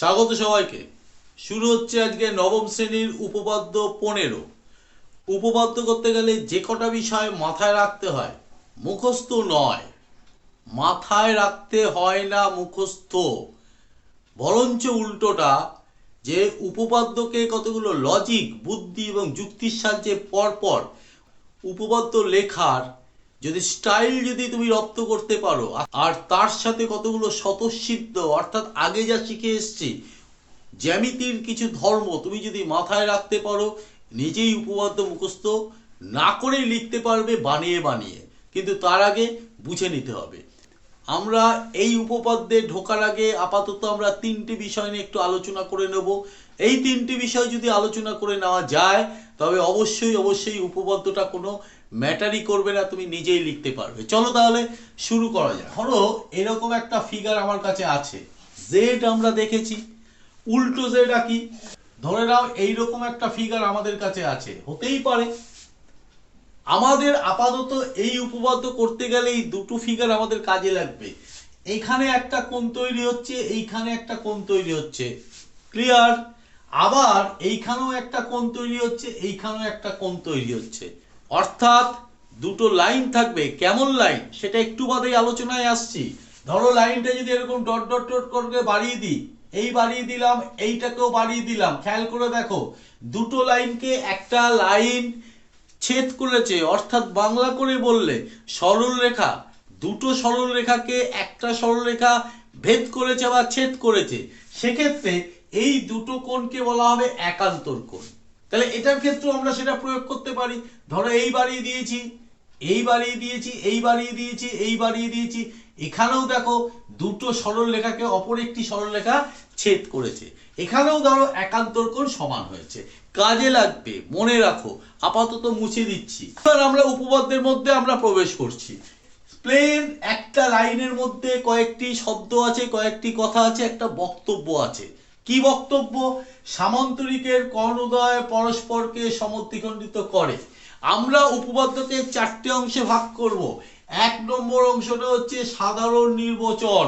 স্বাগত সবাইকে। শুরু হচ্ছে আজকে নবম শ্রেণির উপপাদ্য পনেরো। উপপাদ্য করতে গেলে যে কটা বিষয় মাথায় রাখতে হয়, মুখস্থ নয়। মাথায় রাখতে হয় না মুখস্থ। বরঞ্চ উল্টোটা, যে উপপাদ্যকে কতগুলো লজিক বুদ্ধি এবং যুক্তির সাহায্যে পরপর উপপাদ্য লেখার যদি স্টাইল যদি তুমি রপ্ত করতে পারো, আর তার সাথে কতগুলো স্বতঃসিদ্ধ, অর্থাৎ আগে যা শিখে এসছি, জ্যামিতির কিছু ধর্ম তুমি যদি মাথায় রাখতে পারো, নিজেই উপপাদ্য মুখস্থ, না করেই লিখতে পারবে বানিয়ে বানিয়ে, কিন্তু তার আগে বুঝে নিতে হবে। আমরা এই উপপাদ্যে ঢোকার আগে আপাতত আমরা তিনটি বিষয় নিয়ে একটু আলোচনা করে নেব। এই তিনটি বিষয় যদি আলোচনা করে নেওয়া যায়, তবে অবশ্যই অবশ্যই উপপাদ্যটা কোনো ম্যাটারই করবে না, তুমি নিজেই লিখতে পারবে। চলো তাহলে শুরু করা যায় ধরো, এরকম একটা ফিগার আমার কাছে আছে। জেড আমরা দেখেছি, উল্টো জেড কি? ধরে নাও, এইরকম একটা ফিগার আমাদের কাছে আছে। হতেই পারে। আমাদের আপাতত এই উপপাদ্য করতে গেলে এই দুটো ফিগার আমাদের কাজে লাগবে। এইখানে একটা কোণ তৈরি হচ্ছে, এইখানে একটা কোণ তৈরি হচ্ছে। ক্লিয়ার আবার এইখানেও একটা কোণ তৈরি হচ্ছে, এইখানেও একটা কোণ তৈরি হচ্ছে। অর্থাৎ দুটো লাইন থাকবে। কেমন লাইন? সেটা একটু বাদেই আলোচনায় আসছি। ধরো লাইনটা যদি এরকম ডট ডট ডট করে বাড়িয়ে দিই, এই বাড়িয়ে দিলাম, এইটাকেও বাড়িয়ে দিলাম। খেয়াল করে দেখো, দুটো লাইনকে একটা লাইন ছেদ করেছে, অর্থাৎ বাংলা করে বললে সরল রেখা, দুটো সরল রেখাকে একটা সরল রেখা ভেদ করেছে বা ছেদ করেছে। সেক্ষেত্রে এই দুটো কোণকে বলা হবে একান্তর কোণ। তাহলে এটার ক্ষেত্রে আমরা সেটা প্রয়োগ করতে পারি। ধরো এই বাড়িয়ে দিয়েছি, এই বাড়িয়ে দিয়েছি, এই বাড়িয়ে দিয়েছি, এই বাড়িয়ে দিয়েছি। এখানেও দেখো দুটো সরল রেখাকে অপর একটি সরল রেখা ছেদ করেছে। এখানেও ধরো একান্তর কোণ সমান হয়েছে। কাজে লাগবে, মনে রাখো, আপাতত মুছে দিচ্ছি। এবার আমরা উপপাদ্যের মধ্যে আমরা প্রবেশ করছি। প্লেন একটা লাইনের মধ্যে কয়েকটি শব্দ আছে, কয়েকটি কথা আছে, একটা বক্তব্য আছে। কি বক্তব্য? সামান্তরিকের কর্ণদয় পরস্পরকে সমদ্বিখণ্ডিত করে। আমরা উপপাদ্যকে চারটে অংশে ভাগ করব। এক নম্বর অংশটা হচ্ছে সাধারণ নির্বাচন।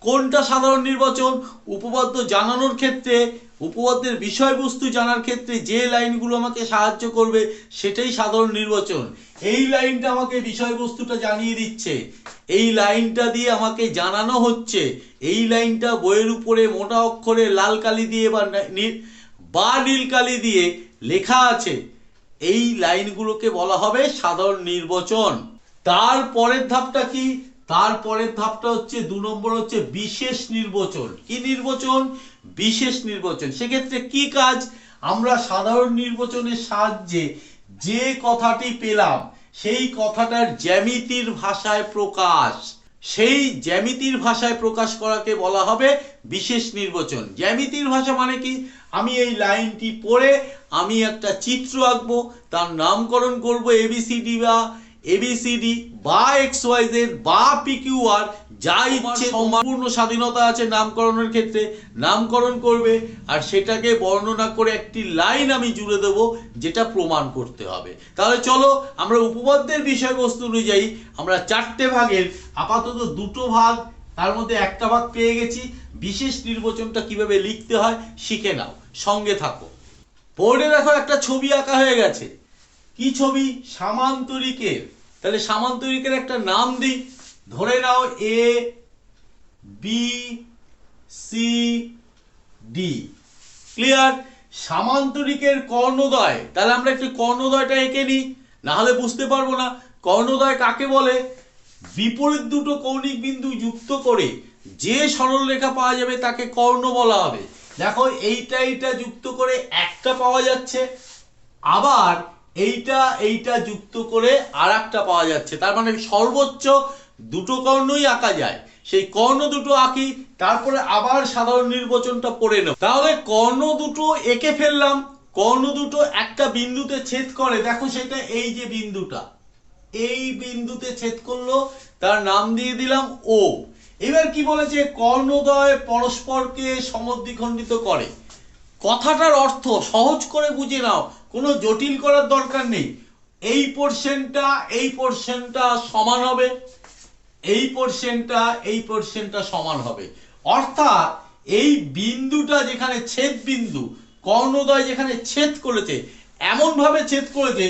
কোনটা সাধারণ নির্বাচন? উপপাদ্য জানানোর ক্ষেত্রে উপপাদ্যের বিষয়বস্তু জানার ক্ষেত্রে যে লাইনগুলো আমাকে সাহায্য করবে, সেটাই সাধারণ নির্বাচন। এই লাইনটা আমাকে বিষয়বস্তুটা জানিয়ে দিচ্ছে। এই লাইনটা দিয়ে আমাকে জানানো হচ্ছে, এই লাইনটা বইয়ের উপরে মোটা অক্ষরে লাল কালি দিয়ে বা নীল বা নীল কালি দিয়ে লেখা আছে। এই লাইনগুলোকে বলা হবে সাধারণ নির্বাচন। তার পরের ধাপটা কি? তারপরের ধাপটা হচ্ছে, দু নম্বর হচ্ছে বিশেষ নির্বাচন। কি নির্বাচন? বিশেষ নির্বাচন। সেক্ষেত্রে কি কাজ? আমরা সাধারণ নির্বাচনের সাহায্যে যে কথাটি পেলাম, সেই কথাটার জ্যামিতির ভাষায় প্রকাশ। সেই জ্যামিতির ভাষায় প্রকাশ করাকে বলা হবে বিশেষ নির্বাচন। জ্যামিতির ভাষা মানে কি? আমি এই লাইনটি পড়ে আমি একটা চিত্র আঁকবো, তার নামকরণ করব এবিসিডি বা এবিসিডি বা এক্স ওয়াই জেড বা পিকিউআর যা ইচ্ছে সম্পূর্ণ স্বাধীনতা আছে নামকরণের ক্ষেত্রে নামকরণ করবে আর সেটাকে বর্ণনা করে একটি লাইন আমি জুড়ে দেব যেটা প্রমাণ করতে হবে। তাহলে চলো আমরা উপপাদ্যের বিষয়বস্তু অনুযায়ী আমরা চারটে ভাগের আপাতত দুটো ভাগ তার মধ্যে একটা ভাগ পেয়ে গেছি। বিশেষ নির্বাচনটা কীভাবে লিখতে হয় শিখে নাও সঙ্গে থাকো। বোর্ডে দেখো একটা ছবি আঁকা হয়ে গেছে। কি ছবি? সামান্তরিকের। তাহলে সামান্তরিকের একটা নাম দিই। ধরে নাও A B C D clear সামান্তরিকের কর্ণদয় তাহলে আমরা একটু কর্ণদয়টা এঁকে নিই। না হলে বুঝতে পারব না। কর্ণদয় কাকে বলে? বিপরীত দুটো কৌণিক বিন্দু যুক্ত করে যে সরল রেখা পাওয়া যাবে তাকে কর্ণ বলা হবে। দেখো, এইটা এইটা যুক্ত করে একটা পাওয়া যাচ্ছে। আবার এইটা এইটা যুক্ত করে আর পাওয়া যাচ্ছে। তার মানে সর্বোচ্চ দুটো কর্ণই আঁকা যায়। সেই কর্ণ দুটো আঁকি, তারপরে আবার সাধারণ নির্বাচনটা পড়ে নেব। তাহলে কর্ণ দুটো এঁকে ফেললাম, কর্ণ দুটো একটা বিন্দুতে ছেদ করে, দেখো সেটা এই যে বিন্দুটা। এই বিন্দুতে ছেদ করল, তার নাম দিয়ে দিলাম ও এবার কি বলেছে? কর্ণদয় পরস্পরকে সমদ্বিখণ্ডিত করে। কথাটার অর্থ সহজ করে বুঝে নাও, কোনো জটিল করার দরকার নেই। এই পোর্শনটা এই পোর্শনটা সমান হবে। এই পোর্শনটা এই পোর্শনটা সমান হবে। অর্থাৎ এই বিন্দুটা যেখানে ছেদ বিন্দু কর্ণদয় যেখানে ছেদ করেছে এমন ভাবে ছেদ করেছে,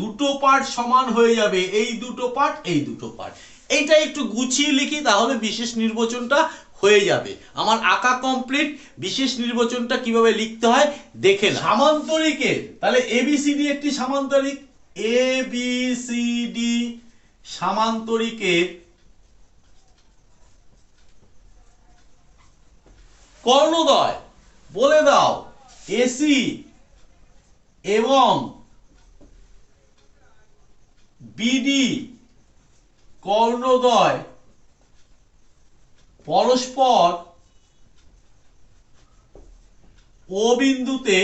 দুটো পার্ট সমান হয়ে যাবে, এই দুটো পার্ট এই দুটো পার্ট এইটা একটু গুছিয়ে লিখি, তাহলে বিশেষ নির্বাচনটা হয়ে যাবে। আমার আঁকা কমপ্লিট বিশেষ নির্বাচনটা কীভাবে লিখতে হয়, দেখে সামান্তরিকের, তাহলে এবিসিডি একটি সামান্তরিক? এ বি সি ডি সামান্তরিকের কর্ণদয়, বলে দাও, এসি এবং বিডি কর্ণদয় পরস্পর ও বিন্দুতে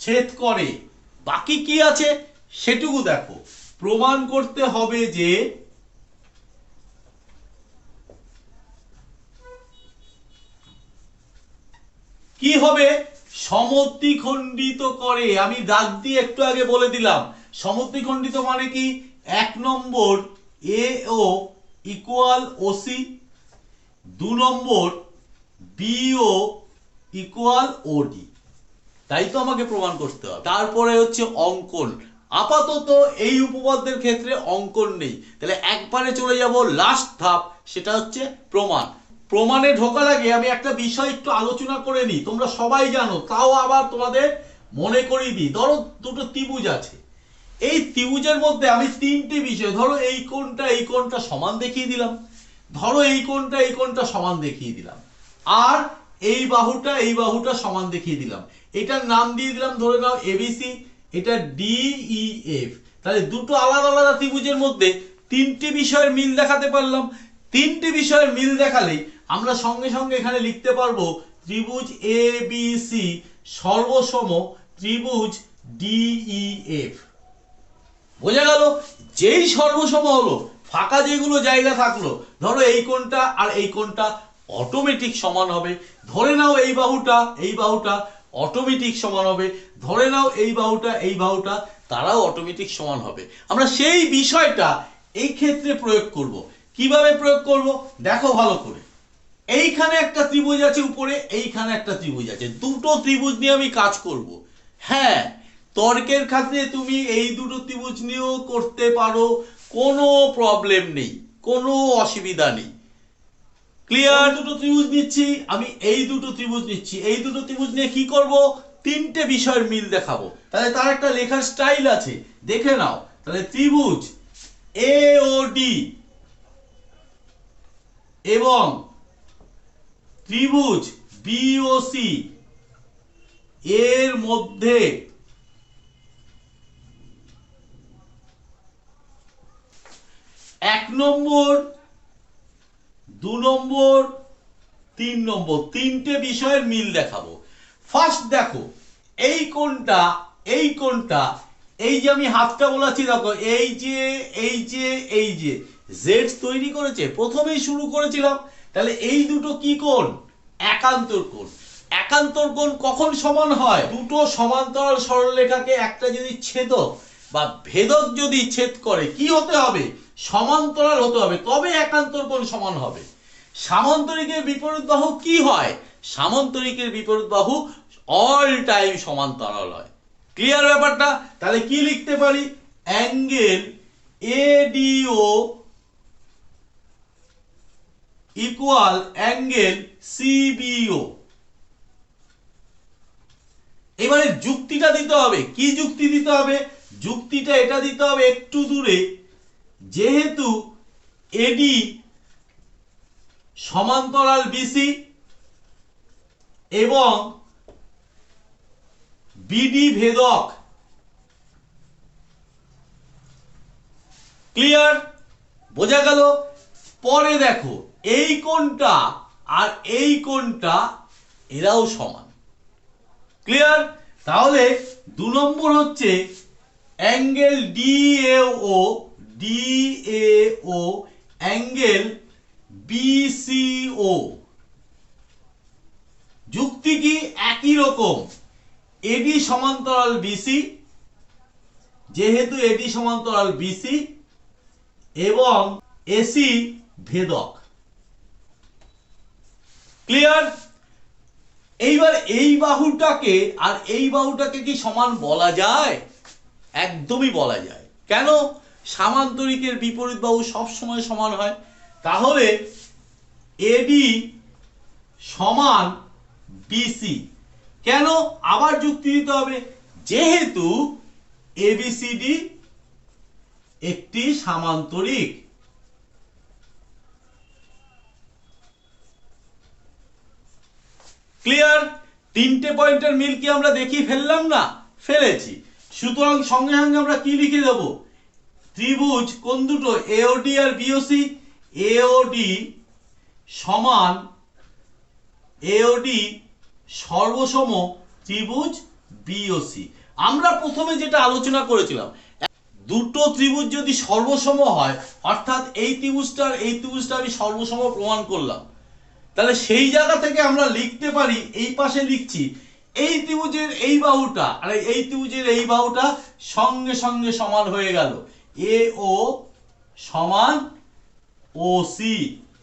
ছেদ করে। বাকি কি আছে? সেটুকু দেখো। প্রমাণ করতে হবে যে কি হবে? সমদ্বিখণ্ডিত করে, আমি দাগ দিয়ে একটু আগে বলে দিলাম। সমদ্বিখণ্ডিত মানে কি? এক নম্বর এ ও ইকুয়াল ওসি দু নম্বর বিও ইকুয়াল ওডি তাই তো আমাকে প্রমাণ করতে হবে। তারপরে হচ্ছে অঙ্কন। আপাতত এই উপপাদ্যের ক্ষেত্রে অঙ্কন নেই। তাহলে একবারে চলে যাব লাস্ট ধাপ, সেটা হচ্ছে প্রমাণ। প্রমাণে ঢোকার আগে আমি একটা বিষয় একটু আলোচনা করে নিই। তোমরা সবাই জানো, তাও আবার তোমাদের মনে করিয়ে দিই। ধরো দুটো ত্রিভুজ আছে। এই ত্রিভুজের মধ্যে আমি তিনটে বিষয়, ধরো এই কোণটা এই কোণটা সমান দেখিয়ে দিলাম। ধরো এই কোণটা এই কোণটা সমান দেখিয়ে দিলাম। আর এই বাহুটা এই বাহুটা সমান দেখিয়ে দিলাম। এটার নাম দিয়ে দিলাম, ধরে নাও এবিসি এটা ডিইএফ তাহলে দুটো আলাদা আলাদা ত্রিভুজের মধ্যে তিনটে বিষয়ের মিল দেখাতে পারলাম। তিনটে বিষয়ের মিল দেখালেই আমরা সঙ্গে সঙ্গে এখানে লিখতে পারব ত্রিভুজ এ বি সি সর্বসম ত্রিভুজ ডিই এফ বোঝা গেল? যেই সর্বসম হলো, ফাঁকা যেগুলো জায়গা থাকল, ধরো এই কোনটা আর এই কোনটা অটোমেটিক সমান হবে। ধরে নাও এই বাহুটা এই বাহুটা অটোমেটিক সমান হবে। ধরে নাও এই বাহুটা এই বাহুটা তারাও অটোমেটিক সমান হবে। আমরা সেই বিষয়টা এই ক্ষেত্রে প্রয়োগ করব। কীভাবে প্রয়োগ করব? দেখো ভালো করে। এইখানে একটা ত্রিভুজ আছে উপরে, এইখানে একটা ত্রিভুজ আছে। দুটো ত্রিভুজ নিয়ে আমি কাজ করব। হ্যাঁ তর্কের ক্ষেত্রে তুমি এই দুটো ত্রিভুজ নিয়েও করতে পারো, কোনো প্রবলেম নেই, কোনো অসুবিধা নেই। ক্লিয়ার দুটো ত্রিভুজ নিচ্ছি, আমি এই দুটো ত্রিভুজ নিচ্ছি। এই দুটো ত্রিভুজ নিয়ে কি করব? তিনটে বিষয়ের মিল দেখাবো। তাহলে তার একটা লেখার স্টাইল আছে। দেখে নাও। তাহলে ত্রিভুজ এ ও ডি এবং ত্রিভুজ বিওসি এর মধ্যে এক নম্বর, দু নম্বর, তিন নম্বর, তিনটে বিষয়ের মিল দেখাবো। ফার্স্ট দেখো, এই কোনটা এই কোনটা এই যে আমি হাতটা বলাচ্ছি, দেখো, এই যে এই যে এই যে জেড তৈরি করেছে, প্রথমেই শুরু করেছিলাম তাহলে এই দুটো কি কোণ? একান্তর কোণ। একান্তর কোণ কখন সমান হয়? দুটো সমান্তরাল সরলরেখাকে একটা যদি ছেদক বা ভেদক যদি ছেদ করে, কি হতে হবে? সমান্তরাল হতে হবে। তবে একান্তর কোণ সমান হবে। সামান্তরিকের বিপরীত বাহু কি হয়? সামান্তরিকের বিপরীত বাহু অল টাইম সমান্তরাল হয়। ক্লিয়ার ব্যাপারটা? তাহলে কি লিখতে পারি? Angle ADO equal angle CBO এবারে যুক্তিটা দিতে হবে। কি যুক্তি দিতে হবে? যুক্তিটা এটা দিতে হবে একটু দূরে। যেহেতু এডি সমান্তরাল বিসি এবং বিডি ভেদক ক্লিয়ার বোঝা গেল? পরে দেখো। এই কোণটা আর এই কোণটা এরাও সমান। ক্লিয়ার তাহলে দু নম্বর হচ্ছে অ্যাঙ্গেল ডিএও ও অ্যাঙ্গেল বিসিও যুক্তি কি একই রকম? এডি সমান্তরাল বিসি যেহেতু এডি সমান্তরাল বিসি এবং এসি ভেদক। ক্লিয়ার এইবার এই বাহুটাকে আর এই বাহুটাকে কি সমান বলা যায়? একদমই বলা যায়। কেন? সামান্তরিকের বিপরীত বাহু সবসময় সমান হয়। তাহলে এডি সমান বিসি কেন? আবার যুক্তি দিতে হবে। যেহেতু এবিসিডি একটি সামান্তরিক। ক্লিয়ার তিনটে পয়েন্টের মিল কি আমরা দেখিয়ে ফেললাম না? ফেলেছি। সুতরাং সঙ্গে সঙ্গে আমরা কি লিখে দেব? ত্রিভুজ কোন দুটো? এওডি আর বিওসি এওডি সমান এওডি সর্বসম ত্রিভুজ বিওসি আমরা প্রথমে যেটা আলোচনা করেছিলাম, দুটো ত্রিভুজ যদি সর্বসম হয়, অর্থাৎ এই ত্রিভুজটা আর এই ত্রিভুজটা আমি সর্বসম প্রমাণ করলাম। তাহলে সেই জায়গা থেকে আমরা লিখতে পারি, এই পাশে লিখছি, এই ত্রিভুজের এই বাহুটা, আর এই ত্রিভুজের এই বাহুটা সঙ্গে সঙ্গে সমান হয়ে গেল। এ ও সমান ও সি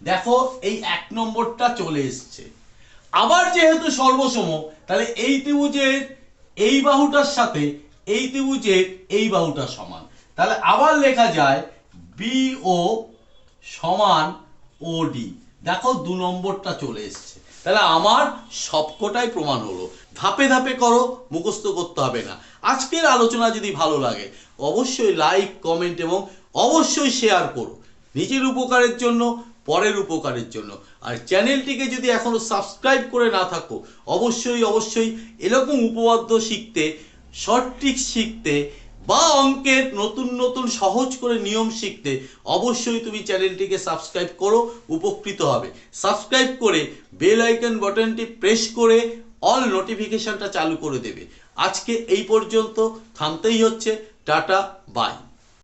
দেখো, এই এক নম্বরটা চলে এসছে। আবার যেহেতু সর্বসম, তাহলে এই ত্রিভুজের এই বাহুটার সাথে এই ত্রিভুজের এই বাহুটা সমান। তাহলে আবার লেখা যায় বিও সমান ওডি দেখো দু নম্বরটা চলে এসছে। তাহলে আমার সবকটাই প্রমাণ হলো। ধাপে ধাপে করো, মুখস্থ করতে হবে না। আজকের আলোচনা যদি ভালো লাগে, অবশ্যই লাইক কমেন্ট এবং অবশ্যই শেয়ার করো। নিজের উপকারের জন্য, পরের উপকারের জন্য। আর চ্যানেলটিকে যদি এখনও সাবস্ক্রাইব করে না থাকো, অবশ্যই অবশ্যই এরকম উপপাদ্য শিখতে ট্রিক্স শিখতে বা অঙ্কের নতুন নতুন সহজ করে নিয়ম শিখতে অবশ্যই তুমি চ্যানেলটিকে সাবস্ক্রাইব করো, উপকৃত হবে। সাবস্ক্রাইব করে বেল আইকন বাটনটি প্রেস করে অল নোটিফিকেশনটা চালু করে দেবে। আজকে এই পর্যন্ত, থামতেই হচ্ছে, টাটা, বাই।